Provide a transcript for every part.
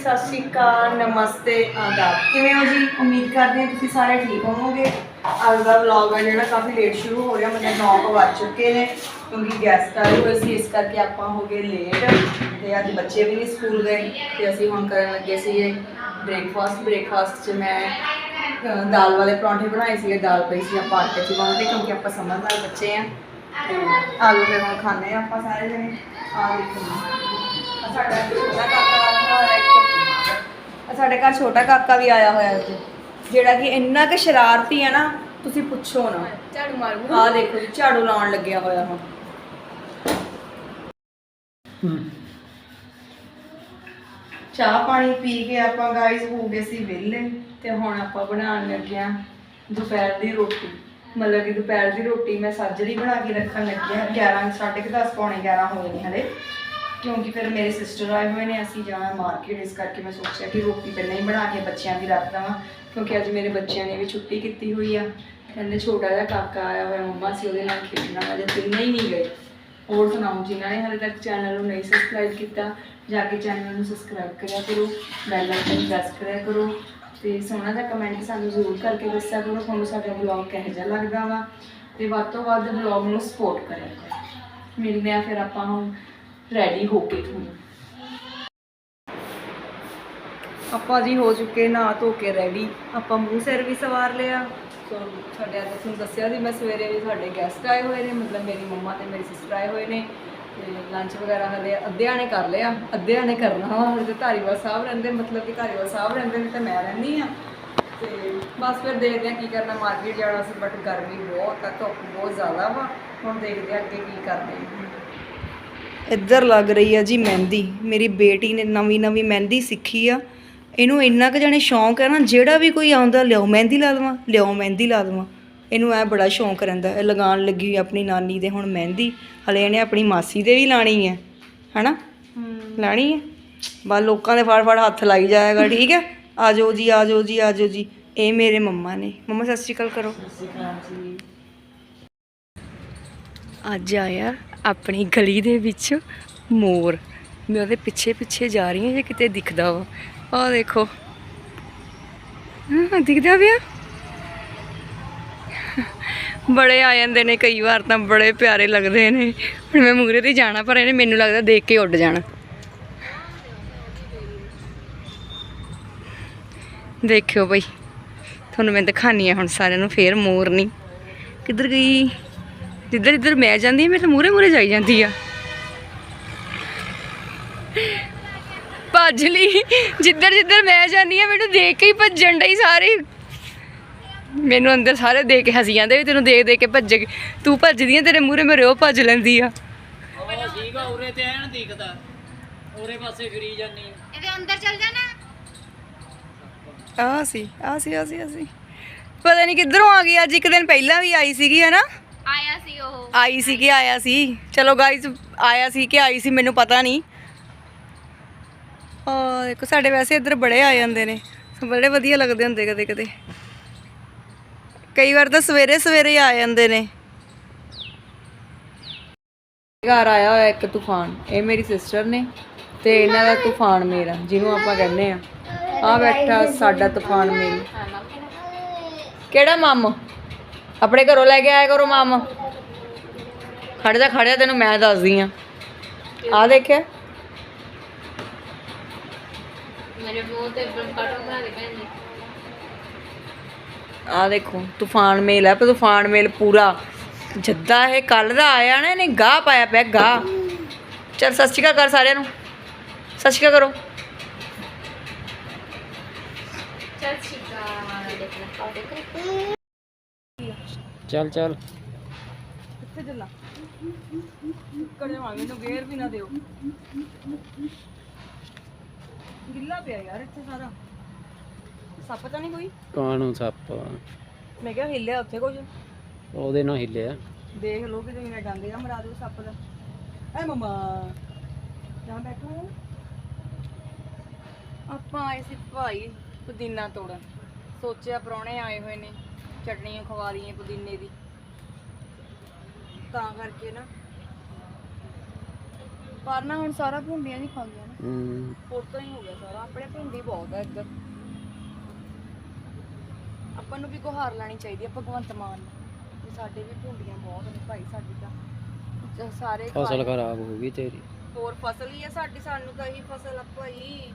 ਸਤਿ ਸ਼੍ਰੀ ਅਕਾਲ, ਨਮਸਤੇ, ਆਦਾਬ। ਕਿਵੇਂ ਹੋ ਜੀ? ਉਮੀਦ ਕਰਦੇ ਹਾਂ ਤੁਸੀਂ ਸਾਰੇ ਠੀਕ ਹੋਵੋਗੇ। ਅੱਜ ਦਾ ਵਲੌਗ ਹੈ ਜਿਹੜਾ ਕਾਫੀ ਲੇਟ ਸ਼ੁਰੂ ਹੋ ਰਿਹਾ, ਮਤਲਬ 9 ਕੁ ਵੱਜ ਚੁੱਕੇ ਨੇ, ਕਿਉਂਕਿ ਗੈਸਟ ਆਏ ਹੋਏ ਸੀ, ਇਸ ਕਰਕੇ ਆਪਾਂ ਹੋ ਗਏ ਲੇਟ ਤੇ ਅੱਜ ਬੱਚੇ ਵੀ ਨਹੀਂ ਸਕੂਲ ਗਏ, ਤੇ ਅਸੀਂ ਹੁਣ ਕਰਨ ਲੱਗੇ ਸੀਗੇ ਬ੍ਰੇਕਫਾਸਟ ਬ੍ਰੇਕਫਾਸਟ 'ਚ ਮੈਂ ਦਾਲ ਵਾਲੇ ਪਰੌਂਠੇ ਬਣਾਏ ਸੀਗੇ, ਦਾਲ ਪਈ ਸੀ ਆਪਾਂ ਆਟੇ 'ਚ ਪਾਉਂਦੇ ਕਿਉਂਕਿ ਆਪਾਂ ਸਮਝਦਾਰ ਬੱਚੇ ਆ। ਤੇ ਆਲੂ ਫਿਰ ਹੁਣ ਖਾਣੇ ਆਪਾਂ ਸਾਰੇ ਜਣੇ। ਆ ਦੇਖੋ ਸਾਡਾ ਛੋਟਾ ਕਾਕਾ ਇੱਕ ਸਾਡੇ ਘਰ ਛੋਟਾ ਕਾਕਾ ਵੀ ਆਇਆ ਹੋਇਆ ਅੱਜ ਜਿਹੜਾ ਕਿ ਇੰਨਾ ਕਿ ਸ਼ਰਾਰਤੀ ਹੈ ਨਾ ਤੁਸੀਂ ਪੁੱਛੋ ਨਾ। ਝਾੜੂ ਮਾਰੂ ਆਹ ਦੇਖੋ ਜੀ ਝਾੜੂ ਲਾਉਣ ਲੱਗਿਆ ਹੋਇਆ ਹੁਣ। ਚਾਹ ਪਾਣੀ ਪੀ ਕੇ ਆਪਾਂ ਗਾਈਜ਼ ਹੋ ਗਏ ਸੀ ਵਿਹਲੇ ਤੇ ਹੁਣ ਆਪਾਂ ਬਣਾਉਣ ਲੱਗੇ ਆ ਦੁਪਹਿਰ ਦੀ ਰੋਟੀ। ਮਤਲਬ ਕਿ ਦੁਪਹਿਰ ਦੀ ਰੋਟੀ ਮੈਂ ਸਾਜਰੀ ਬਣਾ ਕੇ ਰੱਖਣ ਲੱਗੀ ਆ 11 10:30 ਪੌਣੇ 11 ਹੋਏ ਨੇ ਹਲੇ। ਕਿਉਂਕਿ ਫਿਰ ਮੇਰੇ ਸਿਸਟਰ ਆਏ ਹੋਏ ਨੇ, ਅਸੀਂ ਜਾਣਾ ਮਾਰਕੀਟ ਇਸ ਕਰਕੇ ਮੈਂ ਸੋਚਿਆ ਕਿ ਰੋਟੀ ਪਹਿਲਾਂ ਹੀ ਬਣਾ ਕੇ ਬੱਚਿਆਂ ਦੀ ਰੱਖ ਦਵਾਂ ਕਿਉਂਕਿ ਅੱਜ ਮੇਰੇ ਬੱਚਿਆਂ ਨੇ ਵੀ ਛੁੱਟੀ ਕੀਤੀ ਹੋਈ ਆ। ਕਹਿੰਦੇ ਛੋਟਾ ਜਿਹਾ ਕਾਕਾ ਆਇਆ ਹੋਇਆ, ਮੰਮਾ ਸੀ ਉਹਦੇ ਨਾਲ ਖੇਡਣਾ ਅਜੇ ਤਿੰਨੇ ਹੀ ਨਹੀਂ ਗਏ। ਹੋਰ ਸੁਣਾਓ, ਜਿਨ੍ਹਾਂ ਨੇ ਹਾਲੇ ਤੱਕ ਚੈਨਲ ਨੂੰ ਨਹੀਂ ਸਬਸਕ੍ਰਾਈਬ ਕੀਤਾ, ਜਾ ਕੇ ਚੈਨਲ ਨੂੰ ਸਬਸਕ੍ਰਾਈਬ ਕਰਿਆ ਕਰੋ ਬੈਲ ਆਈਕਨ ਪ੍ਰੈਸ ਕਰਿਆ ਕਰੋ ਤੇ ਸੋਹਣਾ ਜਿਹਾ ਕਮੈਂਟ ਸਾਨੂੰ ਜ਼ਰੂਰ ਕਰਕੇ ਦੱਸਿਆ ਕਰੋ, ਤੁਹਾਨੂੰ ਸਾਡਾ ਵਲੌਗ ਕਿਹੋ ਜਿਹਾ ਲੱਗਦਾ ਵਾ। ਤੇ ਵੱਧ ਤੋਂ ਵੱਧ ਵਲੌਗ ਨੂੰ ਸਪੋਰਟ ਕਰਿਆ ਕਰੋ। ਮਿਲਦੇ ਆ ਫਿਰ ਆਪਾਂ ਹੁਣ ਰੈਡੀ ਹੋ ਕੇ ਤੁਹਾਨੂੰ ਆਪਾਂ ਜੀ ਹੋ ਚੁੱਕੇ ਨਹਾ ਧੋ ਕੇ ਰੈਡੀ ਆਪਾਂ ਮੂੰਹ ਸਿਰ ਵੀ ਸਵਾਰ ਲਿਆ। ਸੋ ਸਾਡੇ ਅੱਜ ਤੁਹਾਨੂੰ ਦੱਸਿਆ ਸੀ ਮੈਂ ਸਵੇਰੇ ਵੀ ਸਾਡੇ ਗੈਸਟ ਆਏ ਹੋਏ ਨੇ, ਮਤਲਬ ਮੇਰੀ ਮੰਮਾ ਤੇ ਮੇਰੀ ਸਿਸਟਰ ਆਏ ਹੋਏ ਨੇ। ਤੇ ਲੰਚ ਵਗੈਰਾ ਹਲੇ ਅੱਧਿਆਂ ਨੇ ਕਰ ਲਿਆ। ਅੱਧਿਆਂ ਨੇ ਕਰਨਾ ਵਾ ਹੁਣ ਧਾਰੀਵਾਲ ਸਾਹਿਬ ਰਹਿੰਦੇ, ਮਤਲਬ ਕਿ ਧਾਰੀਵਾਲ ਸਾਹਿਬ ਰਹਿੰਦੇ ਨੇ ਤੇ ਮੈਂ ਰਹਿੰਦੀ ਆ ਤੇ ਬਸ ਫਿਰ ਦੇਖਦੇ ਆ ਕੀ ਕਰਨਾ ਮਾਰਕੀਟ ਜਾਣਾ ਸੀ ਬਟ ਗਰਮੀ ਬਹੁਤ ਆ, ਧੁੱਪ ਬਹੁਤ ਜ਼ਿਆਦਾ ਵਾ। ਹੁਣ ਦੇਖਦੇ ਆ ਅੱਗੇ ਕੀ ਕਰਦੇ ਆ ਇੱਧਰ ਲੱਗ ਰਹੀ ਆ ਜੀ ਮਹਿੰਦੀ। ਮੇਰੀ ਬੇਟੀ ਨੇ ਨਵੀਂ ਨਵੀਂ ਮਹਿੰਦੀ ਸਿੱਖੀ ਆ। ਇਹਨੂੰ ਇੰਨਾ ਕੁ ਜਾਣੇ ਸ਼ੌਂਕ ਹੈ ਨਾ ਜਿਹੜਾ ਵੀ ਕੋਈ ਆਉਂਦਾ ਲਿਆਓ ਮਹਿੰਦੀ ਲਾ ਦੇਵਾਂ ਲਿਆਓ ਮਹਿੰਦੀ ਲਾ ਦੇਵਾਂ। ਇਹਨੂੰ ਐ ਬੜਾ ਸ਼ੌਂਕ ਰਹਿੰਦਾ। ਇਹ ਲਗਾਉਣ ਲੱਗੀ ਹੋਈ ਆਪਣੀ ਨਾਨੀ ਦੇ ਹੁਣ ਮਹਿੰਦੀ। ਹਲੇ ਇਹਨੇ ਆਪਣੀ ਮਾਸੀ ਦੇ ਵੀ ਲਾਣੀ ਹੈ ਹਨਾ? ਲਾਣੀ ਹੈ ਬਸ ਲੋਕਾਂ ਦੇ ਫੜ ਫੜ ਹੱਥ ਲਾਈ ਜਾਏਗਾ ਠੀਕ ਹੈ ਆਜੋ ਜੀ ਆਜੋ ਜੀ ਆਜੋ ਜੀ। ਇਹ ਮੇਰੇ ਮੰਮਾ ਨੇ। ਮੰਮਾ ਸਤਿ ਸ਼੍ਰੀ ਅਕਾਲ ਕਰੋ। ਅੱਜ ਆਇਆ ਆਪਣੀ ਗਲੀ ਦੇ ਵਿੱਚ ਮੋਰ। ਮੈਂ ਉਹਦੇ ਪਿੱਛੇ ਪਿੱਛੇ ਜਾ ਰਹੀ ਹਾਂ, ਜੇ ਕਿਤੇ ਦਿਖਦਾ ਵਾ। ਆਹ ਦੇਖੋ। ਹਾਂ, ਦਿਖਦਾ ਪਿਆ? ਬੜੇ ਆ ਜਾਂਦੇ ਨੇ, ਕਈ ਵਾਰ ਤਾਂ ਬੜੇ ਪਿਆਰੇ ਲੱਗਦੇ ਨੇ। ਹੁਣ ਮੈਂ ਮੂਰੇ ਤੇ ਜਾਣਾ, ਪਰ ਇਹਨੇ ਮੈਨੂੰ ਲੱਗਦਾ ਦੇਖ ਕੇ ਉੱਡ ਜਾਣਾ। ਦੇਖਿਓ ਬਈ। ਤੁਹਾਨੂੰ ਮੈਂ ਦਿਖਾਨੀ ਆ ਹੁਣ ਸਾਰਿਆਂ ਨੂੰ, ਫੇਰ ਮੋਰ ਨਹੀਂ ਕਿੱਧਰ ਗਈ? ਜਿੱਧਰ ਜਿੱਧਰ ਮੈਂ ਜਾਂਦੀ ਹਾਂ ਮੇਰੇ ਮੂਰੇ ਮੂਰੇ ਜਾਈ ਜਾਂਦੀ ਆ। ਭੱਜ ਲਈ। ਜਿੱਧਰ ਜਿੱਧਰ ਮੈਂ ਜਾਂਦੀ ਆ ਮੈਨੂੰ ਦੇਖ ਕੇ ਹੀ ਭੱਜਣ ਡਈ ਸਾਰੇ। ਮੈਨੂੰ ਅੰਦਰ ਸਾਰੇ ਦੇਖ ਕੇ ਹੱਸੀ ਜਾਂਦੇ ਵੀ ਤੈਨੂੰ ਦੇਖ ਦੇਖ ਕੇ ਭੱਜ ਗਈ ਤੂੰ ਭੱਜਦੀ ਆ ਤੇਰੇ ਮੂਰੇ ਮੇਰੇ ਉਹ ਭੱਜ ਲੈਂਦੀ ਆ। ਉਹ ਸੀਗਾ ਉਰੇ ਤੇ ਐਨ ਦਿਖਦਾ। ਉਰੇ ਪਾਸੇ ਫਿਰੀ ਜਾਨੀ ਇਹਦੇ ਅੰਦਰ ਚੱਲ ਜਾਣਾ। ਆ ਸੀ ਆ ਸੀ ਆ ਸੀ ਆ ਸੀ। ਪਤਾ ਨਹੀਂ ਕਿੱਧਰੋਂ ਆ ਗਈ ਅੱਜ ਇੱਕ ਦਿਨ ਪਹਿਲਾਂ ਵੀ ਆਈ ਸੀਗੀ ਹੈ ਨਾ ਆਇਆ ਸੀ ਉਹ। ਆਈ ਸੀ ਕਿ ਆਇਆ ਸੀ? ਚਲੋ ਗਾਇਸ ਆਇਆ ਸੀ ਕਿ ਆਈ ਸੀ ਮੈਨੂੰ ਪਤਾ ਨਹੀਂ। ਆ ਦੇਖੋ, ਸਾਡੇ ਵੈਸੇ ਇੱਧਰ ਬੜੇ ਆ ਜਾਂਦੇ ਨੇ। ਬੜੇ ਵਧੀਆ ਲੱਗਦੇ ਹੁੰਦੇ ਕਦੇ ਕਦੇ। ਕਈ ਵਾਰ ਤਾਂ ਸਵੇਰੇ ਸਵੇਰੇ ਆ ਜਾਂਦੇ ਨੇ। ਘਰ ਆਇਆ ਹੋਇਆ ਇੱਕ ਤੂਫਾਨ। ਇਹ ਮੇਰੀ ਸਿਸਟਰ ਨੇ ਤੇ ਇਹਨਾਂ ਦਾ ਤੂਫਾਨ ਮੇਰਾ, ਜਿਹਨੂੰ ਆਪਾਂ ਕਹਿੰਦੇ ਆ। ਆ ਬੈਠਾ ਸਾਡਾ ਤੂਫਾਨ ਮੇਰਾ। ਕਿਹੜਾ ਮਾਮ? ਆਪਣੇ ਘਰੋਂ ਲੈ ਕੇ ਆਇਆ ਕਰੋ ਮਾਮ। ਖੜ ਜਾ ਖੜ ਜਾ ਤੈਨੂੰ ਮੈਂ ਦੱਸਦੀ ਆ। ਆ ਦੇਖਿਆ? ਮੇਰੇ ਮੂੰਹ ਤੇ ਕਾਟੋ ਬਣਾ ਦੇ ਭੈਣ ਜੀ ਆ ਦੇਖੋ ਤੂਫਾਨ ਮੇਲ ਹੈ ਪਰ ਤੂਫਾਨ ਮੇਲ ਪੂਰਾ। ਜੱਦਾ ਇਹ ਕੱਲ ਦਾ ਆਇਆ ਨਾ ਇਹਨੇ ਗਾਹ ਪਾਇਆ ਪਿਆ ਗਾਹ। ਚਲ ਸਤਿ ਸ਼੍ਰੀ ਅਕਾਲ ਕਰ ਸਾਰਿਆਂ ਨੂੰ। ਸਤਿ ਸ਼੍ਰੀ ਅਕਾਲ ਕਰੋ। ਦੇਖਣਾ ਆ ਦੇਖ ਚੱਲ ਚੱਲ। ਕਿੱਥੇ ਚੱਲਾਂ ਕਰ ਜਾਵਾਂਗੇ ਇਹਨੂੰ ਗੇਰ ਵੀ ਨਾ ਦਿਓ। ਗਿੱਲਾ ਪਿਆ ਯਾਰ ਇੱਥੇ ਸਾਰਾ। ਸੱਪ ਤਾਂ ਨਹੀਂ ਕੋਈ? ਕਾਣੂ ਸੱਪ? ਮੈਂ ਕਿਹਾ ਹਿੱਲਿਆ ਉੱਥੇ ਕੁਝ ਉਹਦੇ ਨਾਲ ਹਿੱਲਿਆ। ਦੇਖ ਲੋ ਕਿ ਜਿਵੇਂ ਡਾਂਗੇ ਦਾ ਮਰਾ ਦਿਓ ਸੱਪ ਦਾ। ਐ ਮਮਾ ਜਾਂ ਬੈਠੋ ਹੋ? ਆਪਾਂ ਆਏ ਸੀ ਭਾਈ ਪੁਦੀਨਾ ਤੋੜਨ। ਸੋਚਿਆ ਪ੍ਰਾਹੁਣੇ ਆਏ ਹੋਏ ਨੇ। ਚਟਨੀਆਂ ਖਵਾ ਦਈਏ ਪੁਦੀਨੇ ਦੀ। ਤਾਂ ਕਰਕੇ ਨਾ। ਪਰ ਨਾ ਹੁਣ ਸਾਰਾ ਭੁੰਡੀਆਂ ਨਹੀਂ ਖਾਂਦੀਆਂ ਨਾ। ਹੂੰ। ਹੋਰ ਤਾਂ ਹੀ ਹੋ ਗਿਆ ਸਾਰਾ। ਆਪਣੇ ਭੁੰਡੀ ਬਹੁਤ ਹੈ ਇੱਧਰ ਆਪਾਂ ਨੂੰ ਵੀ ਗੁਹਾਰ ਲਾਣੀ ਚਾਹੀਦੀ ਹੈ ਭਗਵੰਤ ਮਾਨ ਨੂੰ। ਵੀ ਸਾਡੇ ਵੀ ਭੁੰਡੀਆਂ ਬਹੁਤ ਨੇ ਭਾਈ ਸਾਡੀ ਤਾਂ। ਜ- ਸਾਰੇ ਫਸਲ। ਖਰਾਬ ਹੋ ਗਈ ਤੇਰੀ। ਹੋਰ ਫਸਲ ਹੀ ਹੈ ਸਾਡੀ ਸਾਨੂੰ ਤਾਂ ਇਹੀ ਫਸਲ ਆ ਭਾਈ।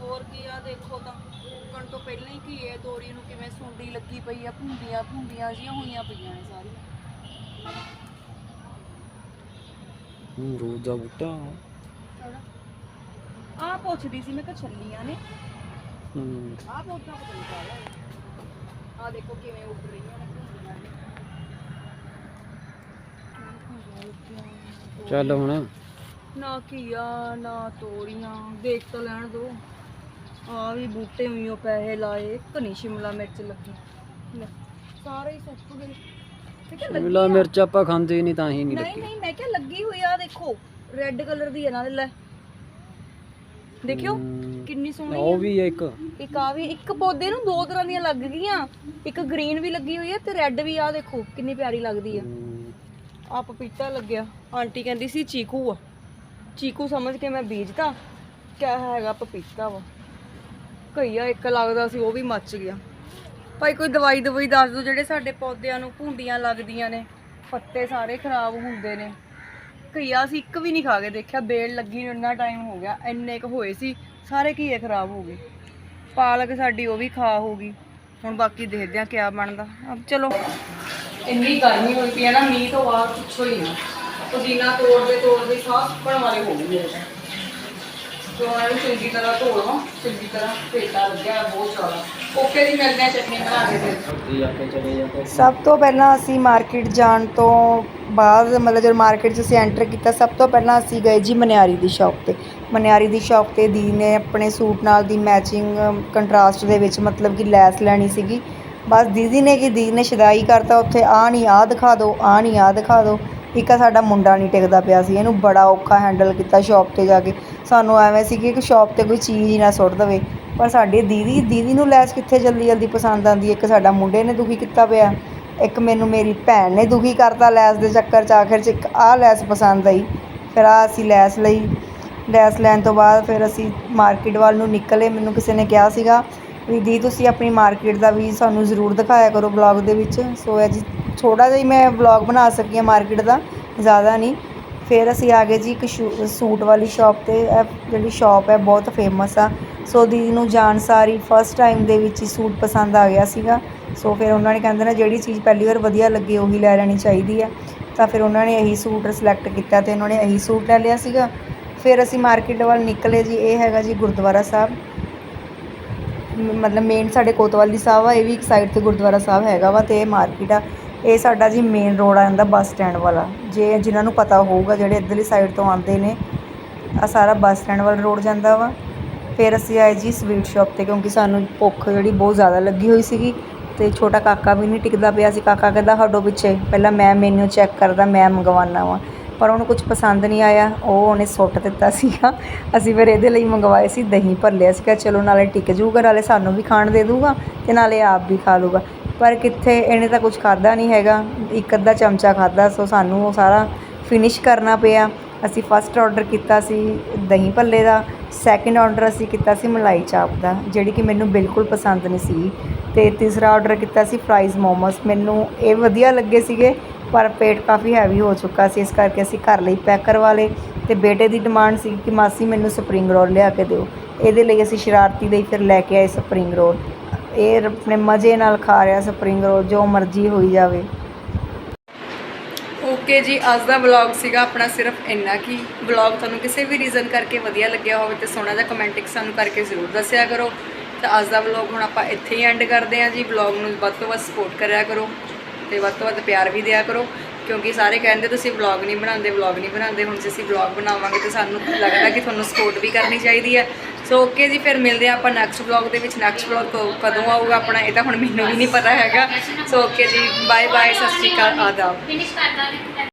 ਹੋਰ ਕੀ ਆ ਦੇਖੋ ਤਾਂ। ਉੱਗਣ ਤੋਂ ਪਹਿਲਾਂ ਹੀ ਕੀ ਹੈ ਤੋਰੀ ਨੂੰ ਕਿਵੇਂ ਸੁੰਡੀ ਲੱਗੀ ਪਈ ਆ ਭੁੰਡੀਆਂ ਭੁੰਡੀਆਂ ਜੀਆਂ ਹੋਈਆਂ ਪਈਆਂ ਨੇ ਸਾਰੀਆਂ। ਹੂੰ ਰੋਜ਼ ਦਾ ਬੂਟਾ। ਆ ਪੁੱਛਦੀ ਸੀ ਮੈਂ ਕਿ ਛੱਲੀਆਂ ਨੇ। ਹੂੰ। ਆ ਪੌਦਾ ਪਤਾ ਨਹੀਂ ਆ ਦੇਖੋ ਕਿਵੇਂ ਉੱਡ ਰਹੀਆਂ ਨੇ ਭੁੰਡੀਆਂ ਨੇ। ਚੱਲ ਹੁਣ। ਨਾ ਘੀਆ ਨਾ ਤੋਰੀਆਂ ਦੇਖ ਤਾਂ ਲੈਣ ਦੋ। ਆ ਵੀ ਬੂਟੇ ਉਈਓ ਪੈਸੇ ਲਾਏ ਇੱਕ ਨਹੀਂ ਸ਼ਿਮਲਾ ਮਿਰਚ ਲੱਗੀ। ਲੈ, ਸਾਰੇ ਹੀ ਸੁੱਕ ਗਏ। ਸ਼ਿਮਲਾ ਆ। ਮਿਰਚ ਆਪਾਂ ਖਾਂਦੇ ਹੀ ਨਹੀਂ ਤਾਂ ਹੀ ਨਹੀਂ ਨਹੀਂ ਲੱਗੀ। ਨਹੀਂ ਮੈਂ ਕਿਹਾ ਲੱਗੀ ਹੋਈ ਆ ਦੇਖੋ ਰੈੱਡ ਕਲਰ ਦੀ ਹੈ ਨਾਲ ਲੈ। ਦੇਖਿਓ। ਕਿੰਨੀ ਸੋਹਣੀ ਉਹ ਆ। ਵੀ ਹੈ ਇੱਕ। ਇੱਕ ਆ ਵੀ ਇੱਕ ਪੌਦੇ ਨੂੰ ਦੋ ਤਰ੍ਹਾਂ ਦੀਆਂ ਲੱਗ ਗਈਆਂ। ਇੱਕ ਗ੍ਰੀਨ ਵੀ ਲੱਗੀ ਹੋਈ ਹੈ ਤੇ ਰੈੱਡ ਵੀ ਆ ਦੇਖੋ ਕਿੰਨੀ ਪਿਆਰੀ ਲੱਗਦੀ ਆ। ਹੂੰ। ਆ ਪਪੀਤਾ ਲੱਗਿਆ। ਆਂਟੀ ਕਹਿੰਦੀ ਸੀ ਚੀਕੂ ਆ। ਚੀਕੂ ਸਮਝ ਕੇ ਮੈਂ ਬੀਜਤਾ। ਕਿਆ ਹੈਗਾ ਪਪੀਤਾ ਵਾ। ਘਈਆ ਇੱਕ ਲੱਗਦਾ ਸੀ, ਉਹ ਵੀ ਮੱਚ ਗਿਆ। ਭਾਈ ਕੋਈ ਦਵਾਈ ਦਵਾਈ ਦੱਸ ਦਿਓ ਜਿਹੜੇ ਸਾਡੇ ਪੌਦਿਆਂ ਨੂੰ ਭੁੰਡੀਆਂ ਲੱਗਦੀਆਂ ਨੇ, ਪੱਤੇ ਸਾਰੇ ਖਰਾਬ ਹੁੰਦੇ ਨੇ। ਘਈਆ ਅਸੀਂ ਇੱਕ ਵੀ ਨਹੀਂ ਖਾ ਕੇ ਦੇਖਿਆ, ਬੇਲ ਲੱਗੀ ਨੂੰ ਇੰਨਾ ਟਾਈਮ ਹੋ ਗਿਆ, ਇੰਨੇ ਕੁ ਹੋਏ ਸੀ, ਸਾਰੇ ਘੀਏ ਖਰਾਬ ਹੋ ਗਏ। ਪਾਲਕ ਸਾਡੀ ਉਹ ਵੀ ਖਾ ਹੋ ਗਈ। ਹੁਣ ਬਾਕੀ ਦੇਖਦੇ ਆ ਕਿਆ ਬਣਦਾ। ਅਬ ਚਲੋ, ਇੰਨੀ ਗਰਮੀ ਹੋਈ ਪਈ ਹੈ ਨਾ, ਮੀਂਹ ਤੋਂ ਬਾਅਦ ਪੁੱਛੋ ਹੀ ਨਾ। ਪੁਦੀਨਾ ਤੋੜਦੇ ਤੋੜਦੇ ਸਾਹ ਸੁੱਕਣ ਵਾਲੇ ਹੋ ਗਏ ਮੇਰੇ ਤਾਂ ਤੇ ਉਹਨਾਂ ਨੂੰ ਚੰਗੀ ਤਰ੍ਹਾਂ ਧੋ ਲਵਾਂ ਚੰਗੀ ਤਰ੍ਹਾਂ ਪੇਟਾ ਲੱਗਿਆ ਬਹੁਤ ਜ਼ਿਆਦਾ। ਓਕੇ ਜੀ ਮਿਲਦੇ ਆ ਚਟਨੀ ਬਣਾ ਕੇ ਫਿਰ। ਸਬਜ਼ੀ ਆ ਕੇ ਚਲੇ ਜਾਂਦੇ ਸਭ ਤੋਂ ਪਹਿਲਾਂ ਅਸੀਂ ਮਾਰਕੀਟ ਜਾਣ ਤੋਂ ਬਾਅਦ ਮਤਲਬ ਜਦੋਂ ਮਾਰਕੀਟ 'ਚ ਅਸੀਂ ਐਂਟਰ ਕੀਤਾ ਸਭ ਤੋਂ ਪਹਿਲਾਂ ਅਸੀਂ ਗਏ ਜੀ ਮਨਿਆਰੀ ਦੀ ਸ਼ਾਪ ਤੇ। ਮਨਿਆਰੀ ਦੀ ਸ਼ਾਪ ਤੇ ਦੀ ਨੇ ਆਪਣੇ ਸੂਟ ਨਾਲ ਦੀ ਮੈਚਿੰਗ ਕੰਟਰਾਸਟ ਦੇ ਵਿੱਚ ਮਤਲਬ ਕਿ ਲੈਸ ਲੈਣੀ ਸੀਗੀ। ਬਸ ਦੀਦੀ ਨੇ ਕਿ ਦੀਦੀ ਨੇ ਸ਼ਦਾਈ ਕਰਤਾ ਉੱਥੇ ਆ ਨਹੀਂ ਆ ਦਿਖਾ ਦਿਓ ਆ ਨਹੀਂ ਆ ਦਿਖਾ ਦਿਓ ਇੱਕ ਆ ਸਾਡਾ ਮੁੰਡਾ ਨਹੀਂ ਟਿਕਦਾ ਪਿਆ ਸੀ, ਇਹਨੂੰ ਬੜਾ ਔਖਾ ਹੈਂਡਲ ਕੀਤਾ ਸ਼ਾਪ ਤੇ ਜਾ ਕੇ। ਸਾਨੂੰ ਐਵੇਂ ਸੀ ਕਿ ਸ਼ਾਪ ਤੇ ਕੋਈ ਚੀਜ਼ ਹੀ ਨਾ ਸੁੱਟ ਦੇਵੇ। ਪਰ ਸਾਡੀ ਦੀਦੀ ਦੀਦੀ ਨੂੰ ਲੈਸ ਕਿੱਥੇ ਜਲਦੀ ਜਲਦੀ ਪਸੰਦ ਆਉਂਦੀ? ਇੱਕ ਸਾਡਾ ਮੁੰਡੇ ਨੇ ਦੁਖੀ ਕੀਤਾ ਪਿਆ। ਇੱਕ ਮੈਨੂੰ ਮੇਰੀ ਭੈਣ ਨੇ ਦੁਖੀ ਕਰਤਾ ਲੈਸ ਦੇ ਚੱਕਰ 'ਚ, ਆਖਿਰ 'ਚ ਇੱਕ ਆਹ ਲੈਸ ਪਸੰਦ ਆਈ। ਫਿਰ ਆ ਅਸੀਂ ਲੈਸ ਲਈ। ਲੈਸ ਲੈਣ ਤੋਂ ਬਾਅਦ ਫਿਰ ਅਸੀਂ ਮਾਰਕੀਟ ਵੱਲ ਨੂੰ ਨਿਕਲੇ। ਮੈਨੂੰ ਕਿਸੇ ਨੇ ਕਿਹਾ ਸੀਗਾ ਵੀ ਦੀ ਤੁਸੀਂ ਆਪਣੀ ਮਾਰਕੀਟ ਦਾ ਵੀ ਸਾਨੂੰ ਜ਼ਰੂਰ ਦਿਖਾਇਆ ਕਰੋ ਬਲੌਗ ਦੇ ਵਿੱਚ। ਸੋ ਅੱਜ ਥੋੜਾ ਜਿਹਾ ਹੀ ਮੈਂ ਬਲੌਗ ਬਣਾ ਸਕੀ ਹਾਂ ਮਾਰਕੀਟ ਦਾ, ਜ਼ਿਆਦਾ ਨਹੀਂ। ਫਿਰ ਅਸੀਂ ਆ ਗਏ ਜੀ ਇੱਕ ਸ਼ੂ- ਸੂਟ ਵਾਲੀ ਸ਼ਾਪ ਤੇ, ਇਹ ਜਿਹੜੀ ਸ਼ਾਪ ਹੈ ਬਹੁਤ ਫੇਮਸ ਆ। ਸੋ ਦੀਦੀ ਨੂੰ ਜਾਣ ਸਾਰੀ ਫਸਟ ਟਾਈਮ ਦੇ ਵਿੱਚ ਹੀ ਸੂਟ ਪਸੰਦ ਆ ਗਿਆ ਸੀਗਾ। ਸੋ ਫਿਰ ਉਹਨਾਂ ਨੇ ਕਹਿੰਦੇ ਨਾ ਜਿਹੜੀ ਚੀਜ਼ ਪਹਿਲੀ ਵਾਰ ਵਧੀਆ ਲੱਗੇ ਉਹੀ ਲੈ ਲੈਣੀ ਚਾਹੀਦੀ ਆ। ਤਾਂ ਫਿਰ ਉਹਨਾਂ ਨੇ ਇਹੀ ਸੂਟ ਸਿਲੈਕਟ ਕੀਤਾ ਤੇ ਉਹਨਾਂ ਨੇ ਇਹੀ ਸੂਟ ਲੈ ਲਿਆ ਸੀਗਾ। ਫਿਰ ਅਸੀਂ ਮਾਰਕੀਟ ਵੱਲ ਨਿਕਲੇ ਜੀ, ਇਹ ਹੈਗਾ ਜੀ ਗੁਰਦੁਆਰਾ ਸਾਹਿਬ। ਮਤਲਬ ਮੇਨ ਸਾਡੇ ਕੋਤਵਾਲੀ ਸਾਹਿਬ ਆ, ਇਹ ਵੀ ਇੱਕ ਸਾਈਡ ਤੇ ਗੁਰਦੁਆਰਾ ਸਾਹਿਬ ਹੈਗਾ ਵਾ ਤੇ ਇਹ ਮਾਰਕੀਟ ਆ। ਇਹ ਸਾਡਾ ਜੀ ਮੇਨ ਰੋਡ ਆ ਜਾਂਦਾ ਬੱਸ ਸਟੈਂਡ ਵਾਲਾ। ਜੇ ਜਿਨ੍ਹਾਂ ਨੂੰ ਪਤਾ ਹੋਊਗਾ ਜਿਹੜੇ ਇੱਧਰਲੀ ਸਾਈਡ ਤੋਂ ਆਉਂਦੇ ਨੇ ਆ ਸਾਰਾ ਬੱਸ ਸਟੈਂਡ ਵਾਲਾ ਰੋਡ ਜਾਂਦਾ ਵਾ। ਫਿਰ ਅਸੀਂ ਆਏ ਜੀ ਸਵੀਟ ਸ਼ਾਪ ਤੇ ਕਿਉਂਕਿ ਸਾਨੂੰ ਭੁੱਖ ਜਿਹੜੀ ਬਹੁਤ ਜ਼ਿਆਦਾ ਲੱਗੀ ਹੋਈ ਸੀਗੀ ਤੇ ਛੋਟਾ ਕਾਕਾ ਵੀ ਨਹੀਂ ਟਿਕਦਾ ਪਿਆ ਸੀ। ਕਾਕਾ ਕਹਿੰਦਾ ਹਟੋ ਪਿੱਛੇ, ਪਹਿਲਾਂ ਮੈਂ ਮੈਨੂ ਚੈੱਕ ਕਰਦਾ, ਮੈਂ ਮੰਗਵਾਉਣਾ ਵਾ। ਪਰ ਉਹਨੂੰ ਕੁਝ ਪਸੰਦ ਨਹੀਂ ਆਇਆ, ਉਹ ਉਹਨੇ ਸੁੱਟ ਦਿੱਤਾ ਸੀਗਾ। ਅਸੀਂ ਫਿਰ ਇਹਦੇ ਲਈ ਮੰਗਵਾਏ ਸੀ ਦਹੀਂ ਭਰ ਲਿਆ ਸੀਗਾ। ਚਲੋ ਨਾਲੇ ਟਿਕ ਜੂਗਾ, ਨਾਲੇ ਸਾਨੂੰ ਵੀ ਖਾਣ ਦੇ ਦੂਗਾ ਤੇ ਨਾਲੇ ਆਪ ਵੀ ਖਾ ਲੂਗਾ ਪਰ ਕਿੱਥੇ ਇਹਨੇ ਤਾਂ ਕੁਝ ਖਾਦਾ ਨਹੀਂ ਹੈਗਾ। ਇੱਕ ਅੱਧਾ ਚਮਚਾ ਖਾਦਾ ਸੋ ਸਾਨੂੰ ਉਹ ਸਾਰਾ ਫਿਨਿਸ਼ ਕਰਨਾ ਪਿਆ। ਅਸੀਂ ਫਸਟ ਆਰਡਰ ਕੀਤਾ ਸੀ ਦਹੀਂ ਭੱਲੇ ਦਾ ਸੈਕਿੰਡ ਆਰਡਰ ਅਸੀਂ ਕੀਤਾ ਸੀ ਮਲਾਈ ਚਾਪ ਦਾ, ਜਿਹੜੀ ਕਿ ਮੈਨੂੰ ਬਿਲਕੁਲ ਪਸੰਦ ਨਹੀਂ ਸੀ। ਤੇ ਤੀਸਰਾ ਆਰਡਰ ਕੀਤਾ ਸੀ ਫਰਾਈਜ਼ ਮੋਮੋਸ। ਮੈਨੂੰ ਇਹ ਵਧੀਆ ਲੱਗੇ ਸੀਗੇ, ਪਰ ਪੇਟ ਕਾਫੀ ਹੈਵੀ ਹੋ ਚੁੱਕਾ ਸੀ, ਇਸ ਕਰਕੇ ਅਸੀਂ ਘਰ ਲਈ ਪੈਕ ਕਰਵਾ ਲਏ ਤੇ ਬੇਟੇ ਦੀ ਡਿਮਾਂਡ ਸੀ ਕਿ ਮਾਸੀ ਮੈਨੂੰ ਸਪਰਿੰਗ ਰੋਲ ਲਿਆ ਕੇ ਦਿਓ। ਇਹਦੇ ਲਈ ਅਸੀਂ ਸ਼ਰਾਰਤੀ ਲਈ ਫਿਰ ਲੈ ਕੇ ਆਏ ਸਪਰਿੰਗ ਰੋਲ ਇਹ ਆਪਣੇ ਮਜ਼ੇ ਨਾਲ ਖਾ ਰਿਹਾ ਸਪਰਿੰਗ ਰੋਲ, ਜੋ ਮਰਜ਼ੀ ਹੋਈ ਜਾਵੇ। ਓਕੇ ਜੀ, ਅੱਜ ਦਾ ਵਲੌਗ ਸੀਗਾ ਆਪਣਾ ਸਿਰਫ ਇੰਨਾ ਕੀ ਵਲੌਗ ਤੁਹਾਨੂੰ ਕਿਸੇ ਵੀ ਰੀਜ਼ਨ ਕਰਕੇ ਵਧੀਆ ਲੱਗਿਆ ਹੋਵੇ ਤੇ ਸੋਹਣਾ ਜਿਹਾ ਕਮੈਂਟਿੰਗ ਸਾਨੂੰ ਕਰਕੇ ਜ਼ਰੂਰ ਦੱਸਿਆ ਕਰੋ। ਤਾਂ ਅੱਜ ਦਾ ਵਲੌਗ ਹੁਣ ਆਪਾਂ ਇੱਥੇ ਹੀ ਐਂਡ ਕਰਦੇ ਹਾਂ ਜੀ। ਵਲੌਗ ਨੂੰ ਵੱਧ ਤੋਂ ਵੱਧ ਸਪੋਰਟ ਕਰਿਆ ਕਰੋ ਤੇ ਵੱਧ ਤੋਂ ਵੱਧ ਪਿਆਰ ਵੀ ਦਿਆ ਕਰੋ। ਕਿਉਂਕਿ ਸਾਰੇ ਕਹਿੰਦੇ ਤੁਸੀਂ ਵਲੌਗ ਨਹੀਂ ਬਣਾਉਂਦੇ, ਵਲੌਗ ਨਹੀਂ ਬਣਾਉਂਦੇ। ਹੁਣ ਜੇ ਅਸੀਂ ਵਲੌਗ ਬਣਾਵਾਂਗੇ ਤੇ ਸਾਨੂੰ ਲੱਗਦਾ ਕਿ ਤੁਹਾਨੂੰ ਸਪੋਰਟ ਵੀ ਕਰਨੀ ਚਾਹੀਦੀ ਹੈ। ਸੋ ਓਕੇ ਜੀ, ਫਿਰ ਮਿਲਦੇ ਹਾਂ ਆਪਾਂ ਨੈਕਸਟ ਵਲੌਗ ਦੇ ਵਿੱਚ। ਨੈਕਸਟ ਵਲੌਗ ਕਦੋਂ ਆਊਗਾ ਆਪਣਾ, ਇਹ ਤਾਂ ਹੁਣ ਮੈਨੂੰ ਵੀ ਨਹੀਂ ਪਤਾ ਹੈਗਾ। ਸੋ ਓਕੇ ਜੀ ਬਾਏ ਬਾਏ ਸਤਿ ਸ਼੍ਰੀ ਅਕਾਲ, ਆਦਾਬ।